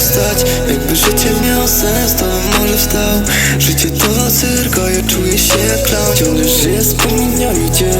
stać. Jakby życie miało sens, to bym może wstał. Życie to cyrko, ja czuję się jak Ciągle żyję z południa, gdzie